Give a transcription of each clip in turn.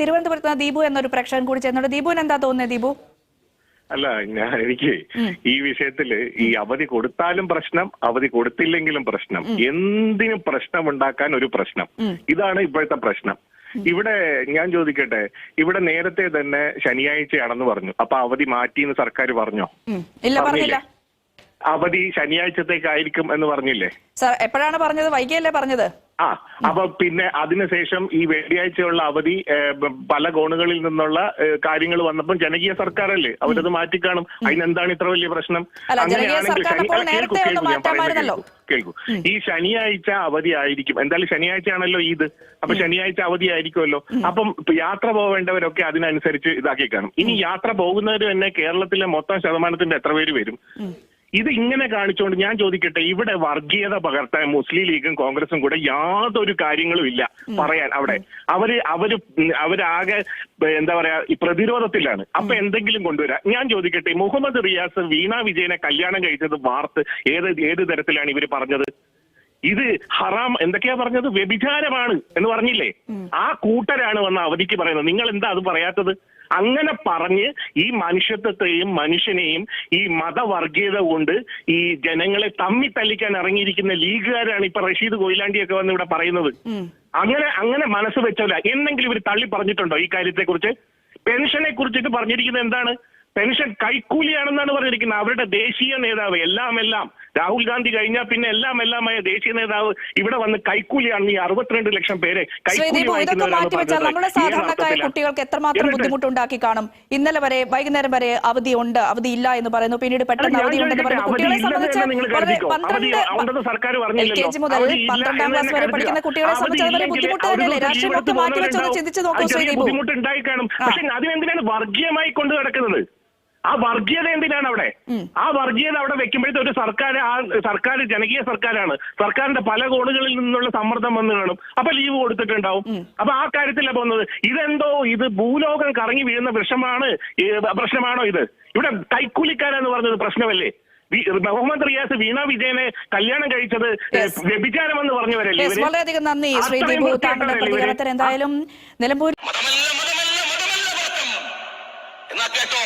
തിരുവനന്തപുരത്ത് ദീപു എന്നൊരു പ്രേക്ഷകൻ കൂടി ചേർന്നുണ്ട്. ദീപുവിന് എന്താ തോന്നുന്നത് ദീപു? അല്ല ഞാൻ എനിക്ക് ഈ വിഷയത്തിൽ ഈ അവധി കൊടുത്താലും പ്രശ്നം അവധി കൊടുത്തില്ലെങ്കിലും പ്രശ്നം. എന്തിനും പ്രശ്നം ഉണ്ടാക്കാൻ ഒരു പ്രശ്നം. ഇതാണ് ഇപ്പോഴത്തെ പ്രശ്നം. ഇവിടെ ഞാൻ ചോദിക്കട്ടെ ഇവിടെ നേരത്തെ തന്നെ ശനിയാഴ്ചയാണെന്ന് പറഞ്ഞു. അപ്പൊ അവധി മാറ്റി എന്ന് സർക്കാർ പറഞ്ഞോ ഇല്ല പറഞ്ഞില്ല. അവധി ശനിയാഴ്ചത്തേക്കായിരിക്കും എന്ന് പറഞ്ഞില്ലേ? സർ എപ്പോഴാണ് പറഞ്ഞത്? വൈകിയല്ലേ പറഞ്ഞത്? ആ അപ്പൊ പിന്നെ അതിനുശേഷം ഈ വെള്ളിയാഴ്ചയുള്ള അവധി പല കോണുകളിൽ നിന്നുള്ള കാര്യങ്ങൾ വന്നപ്പോൾ ജനകീയ സർക്കാർ അല്ലേ അവരത് മാറ്റിക്കാണും. അതിനെന്താണ് ഇത്ര വലിയ പ്രശ്നം? അങ്ങനെയാണെങ്കിൽ കേൾക്കൂ, ഒന്ന് കേൾക്കൂ, ഞാൻ പറയുന്നത് കേൾക്കൂ, കേൾക്കൂ. ഈ ശനിയാഴ്ച അവധി ആയിരിക്കും. എന്തായാലും ശനിയാഴ്ച ആണല്ലോ ഇത്. അപ്പൊ ശനിയാഴ്ച അവധി ആയിരിക്കുമല്ലോ. അപ്പം യാത്ര പോവേണ്ടവരൊക്കെ അതിനനുസരിച്ച് ഇതാക്കി കാണും. ഇനി യാത്ര പോകുന്നവർ തന്നെ കേരളത്തിലെ മൊത്തം ശതമാനത്തിന്റെ എത്ര പേര് വരും? ഇത് ഇങ്ങനെ കാണിച്ചുകൊണ്ട് ഞാൻ ചോദിക്കട്ടെ ഇവിടെ വർഗീയത പകർത്താൻ മുസ്ലിം ലീഗും കോൺഗ്രസും കൂടെ യാതൊരു കാര്യങ്ങളും ഇല്ല പറയാൻ അവിടെ. അവർ അവർ അവരാകെ എന്താ പറയാ പ്രതിരോധത്തിലാണ്. അപ്പൊ എന്തെങ്കിലും കൊണ്ടുവരാം. ഞാൻ ചോദിക്കട്ടെ മുഹമ്മദ് റിയാസ് വീണ വിജയനെ കല്യാണം കഴിച്ചത് വാർത്ത് ഏത് ഏത് തരത്തിലാണ് ഇവർ പറഞ്ഞത്? ഇത് ഹറാം എന്തൊക്കെയാ പറഞ്ഞത്? വ്യഭിചാരമാണ് എന്ന് പറഞ്ഞില്ലേ? ആ കൂട്ടരാണ് വന്ന അവധിക്ക് പറയുന്നത്. നിങ്ങൾ എന്താ അത് പറയാത്തത്? അങ്ങനെ പറഞ്ഞ് ഈ മനുഷ്യത്വത്തെയും മനുഷ്യനെയും ഈ മതവർഗീയത കൊണ്ട് ഈ ജനങ്ങളെ തമ്മി തല്ലിക്കാൻ ഇറങ്ങിയിരിക്കുന്ന ലീഗുകാരാണ് ഇപ്പൊ റഷീദ് കൊയിലാണ്ടിയൊക്കെ വന്ന് ഇവിടെ പറയുന്നത്. അങ്ങനെ അങ്ങനെ മനസ്സ് വെച്ചല്ല എന്നെങ്കിലും ഇവർ തള്ളി പറഞ്ഞിട്ടുണ്ടോ ഈ കാര്യത്തെക്കുറിച്ച്? പെൻഷനെ കുറിച്ചിട്ട് പറഞ്ഞിരിക്കുന്നത് എന്താണ്? പെൻഷൻ കൈക്കൂലിയാണെന്നാണ് പറഞ്ഞിരിക്കുന്നത്. അവരുടെ ദേശീയ നേതാവ് എല്ലാം എല്ലാം. രാഹുൽ ഗാന്ധി കഴിഞ്ഞാൽ പിന്നെ എല്ലാം എല്ലാമായ ദേശീയ നേതാവ് ഇവിടെ വന്ന് കൈക്കൂലിയാണ് ഈ അറുപത്തിരണ്ട് ലക്ഷം പേരെ സാധാരണക്കാരായ കുട്ടികൾക്ക് എത്രമാത്രം ബുദ്ധിമുട്ടുണ്ടാക്കി കാണും? ഇന്നലെ വരെ വൈകുന്നേരം വരെ അവധി ഉണ്ട് അവധി ഇല്ല എന്ന് പറയുന്നു. പിന്നീട് പെട്ടെന്ന് അവധി ഉണ്ടെന്ന് പറയുന്നു. കുട്ടികളെ സംബന്ധിച്ച് പന്ത്രണ്ട് എൽ കെ. ജി മുതൽ പന്ത്രണ്ടാം ക്ലാസ് വരെ പഠിക്കുന്ന കുട്ടികളെ സംബന്ധിച്ച് അത് ബുദ്ധിമുട്ട് തന്നെയല്ലേ രാഷ്ട്രീയമൊക്കെ എടുത്ത് മാറ്റിവെച്ചൊന്ന് ചിന്തിച്ചു നോക്കൂ ശ്രീ ചെറിയ ദീപു. ബുദ്ധിമുട്ടുണ്ടായി കാണും പക്ഷെ അതിനെന്തിനാണ് വർഗീയമായി കൊണ്ടു കിടക്കുന്നത് ആ വർഗീയത എന്തിനാണ് അവിടെ ആ വർഗീയത അവിടെ വെക്കുമ്പോഴത്തെ ഒരു സർക്കാർ ആ സർക്കാർ ജനകീയ സർക്കാരാണ് സർക്കാരിന്റെ പല കോണുകളിൽ നിന്നുള്ള സമ്മർദ്ദം വന്നു കാണും അപ്പൊ ലീവ് കൊടുത്തിട്ടുണ്ടാവും അപ്പൊ ആ കാര്യത്തില പോകുന്നത് ഇതെന്തോ ഇത് ഭൂലോകം കറങ്ങി വീഴുന്ന വൃക്ഷമാണ് പ്രശ്നമാണോ ഇത് ഇവിടെ കൈക്കൂലിക്കാരെന്ന് പറഞ്ഞത് പ്രശ്നമല്ലേ മുഹമ്മദ് റിയാസ് വീണ വിജയനെ കല്യാണം കഴിച്ചത് Yes. വ്യഭിചാരമെന്ന് പറഞ്ഞവരല്ലേ വളരെയധികം നന്ദി ശ്രീ അത്രയും ദീപു താങ്കളുടെ പ്രതികരണത്തിന് എന്തായാലും നിലമ്പൂർ എന്നാ കേട്ടോ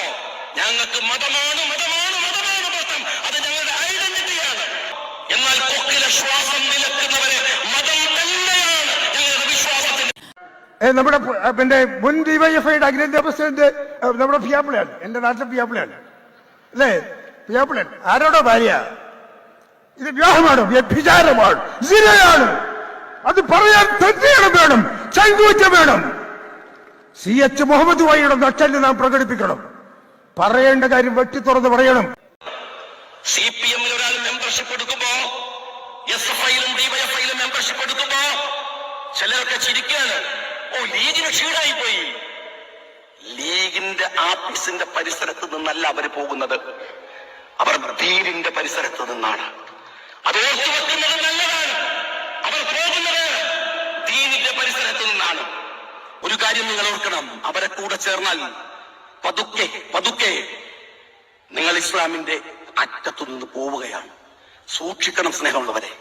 ഞങ്ങൾക്ക് മതമാണ് മതമാണ് മതമാണ് മതം അത് ഞങ്ങളുടെ ഐഡന്റിറ്റിയാണ്. എന്നാൽ കൊക്കിലെ ശ്വാസം നിലക്കുന്നവരെ മതം തന്നെയാണ് ഞങ്ങളുടെ വിശ്വാസത്തിൽ ഏ, നമ്മുടെ പിന്നെ മുൻ ഡിവൈഎഫ്ഐയുടെ അഖിലേന്ത്യാ പ്രസിഡന്റ് നമ്മുടെ പിയാപ്പിളയാണ്. എന്റെ നാട്ടിലെ പിയാപ്പിളയാണ്. അല്ലേ? പിയാപ്പിളൻ ആരോടോ ഭാര്യ? ഇത് വിവാഹമാണ് വ്യഭിചാരമാണ് സിനയാണ് അത് പറയാൻ തന്നെയാണ് വേണം ചങ്കൂറ്റം വേണം. സി എച്ച് മുഹമ്മദ് വായിയുടെ നട്ടൽ നാം പ്രകടിപ്പിക്കണം. പറയേണ്ട കാര്യം വെട്ടി തുറന്ന് പറയണം. സി പി എമ്മിൽ ഒരാൾ മെമ്പർഷിപ്പ് എടുക്കുമ്പോ എസ് എഫ് ഐയിലും ഡിവൈഎഫ്ഐയിലും മെമ്പർഷിപ്പ് എടുക്കുമ്പോ ചിലരൊക്കെ ചിരിക്കാണ് ഓ ലീഗിന് ക്ഷീണായി പോയി ലീഗിന്റെ ആഫീസിന്റെ പരിസരത്ത് നിന്നല്ല അവർ പോകുന്നത്. അവർ ധീരിന്റെ പരിസരത്ത് നിന്നാണ്. അത് ഓർത്തു നല്ലതാണ്. അവർ പോകുന്നത് ദീനിന്റെ പരിസരത്ത് നിന്നാണ്. ഒരു കാര്യം നിങ്ങൾ ഓർക്കണം. അവരെ കൂടെ ചേർന്നാൽ പതുക്കെ പതുക്കെ. നിങ്ങൾ ഇസ്ലാമിന്റെ അറ്റത്തു നിന്ന് പോവുകയാണ്. സൂക്ഷിക്കണം സ്നേഹമുള്ളവരെ.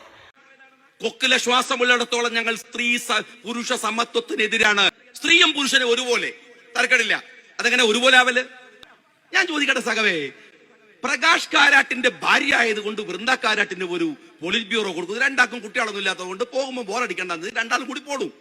കൊക്കിലെ ശ്വാസമുള്ളിടത്തോളം ഞങ്ങൾ സ്ത്രീ പുരുഷ സമത്വത്തിനെതിരാണ്. സ്ത്രീയും പുരുഷനും ഒരുപോലെ. തർക്കടില്ല. അതെങ്ങനെ ഒരുപോലെ ആവൽ? ഞാൻ ചോദിക്കട്ടെ സഹവേ പ്രകാശ് കാരാട്ടിന്റെ ഭാര്യ ആയതുകൊണ്ട് വൃന്ദ കാരാട്ടിന് ഒരു പോളിറ്റ് ബ്യൂറോ കൊടുക്കും. രണ്ടാക്കും കുട്ടികളൊന്നും ഇല്ലാത്തതുകൊണ്ട് പോകുമ്പോൾ ബോറടിക്കേണ്ടത് രണ്ടാളും കൂടി പോടും.